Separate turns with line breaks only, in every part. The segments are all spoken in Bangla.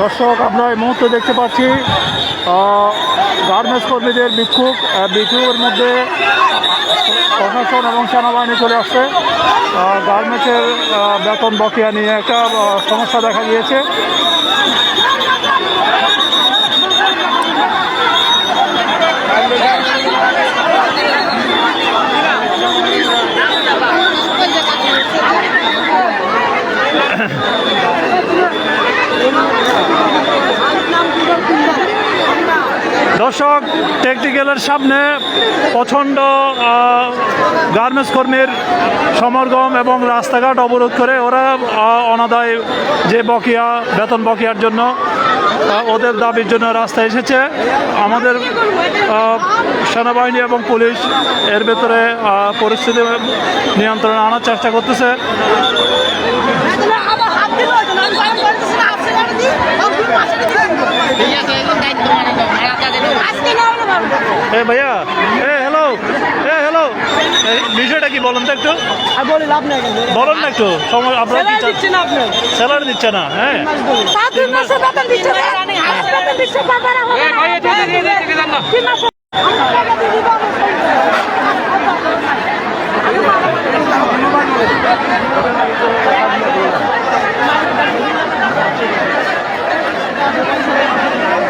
দর্শক, আমরা এই মুহূর্তে দেখতে পাচ্ছি গার্মেন্টস কর্মীদের বিক্ষোভ বিক্ষোভের মধ্যে প্রশাসন এবং সেনাবাহিনী চলে আসছে। গার্মেন্টসের বেতন বকেয়া নিয়ে একটা সমস্যা দেখা গিয়েছে। দর্শক টেকনিক্যালের সামনে প্রচণ্ড গার্মেন্টস কর্মীর সমাগম এবং রাস্তাঘাট অবরোধ করে ওরা অনাদায় যে বকেয়া, বেতন বকেয়ার জন্য ওদের দাবির জন্য রাস্তায় এসেছে। আমাদের সেনাবাহিনী এবং পুলিশ এর ভেতরে পরিস্থিতি নিয়ন্ত্রণে আনার চেষ্টা করতেছে। এ ভাইয়া এ হ্যালো এ হ্যালো বিষয়টা কি বলুন তো একটু?
বলি লাভ নেই কিন্তু
বলুন না একটু সময় আপনারা কি
দিচ্ছে না
স্যালারি দিচ্ছে না হ্যাঁ।
তার দুই বেতন দিচ্ছে না? বেতন দিচ্ছে বাবারা হবে না। তিন মাসে আমরা টাকা দিয়ে দিব
হ্যাঁ,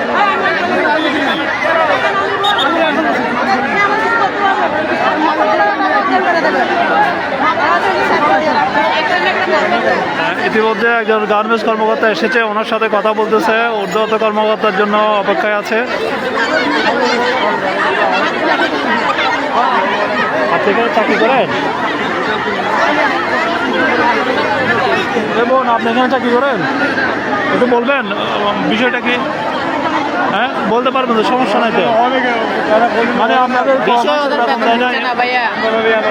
ইতিমধ্যে একজন গার্মেন্টস কর্মকর্তা এসেছে, ওনার সাথে কথা বলতেছে ঊর্ধ্বত কর্মকর্তার জন্য অপেক্ষায় আছে। আপনি চাকরি করেন? বোন, আপনি এখানে চাকরি করেন? একটু বলবেন, বিষয়টা কি? হ্যাঁ? বলতে পারবেন তো সমস্যা নাই তো। মানে আপনাদের বেতন
বেতন দিচ্ছে না ভাইয়া।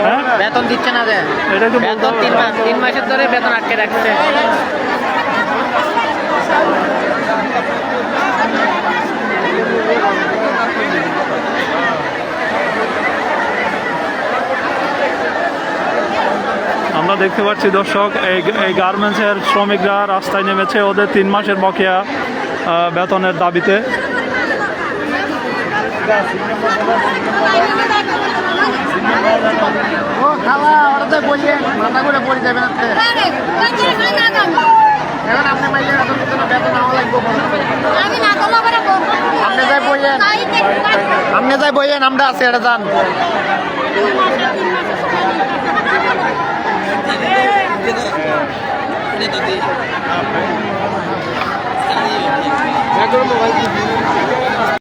হ্যাঁ?
বেতন দিচ্ছে না
এটা বলতে
বেতন তিন মাস তিন মাসের ধরে বেতন আটকে রাখছে।
আমরা দেখতে পাচ্ছি দর্শক এই গার্মেন্টসের শ্রমিকরা রাস্তায় নেমেছে ওদের তিন মাসের বকেয়া। বেতনের দাবিতে
আপনি যাই বেতন দিতে না বেতন আমার লাগবে
আমি না
মোবাইল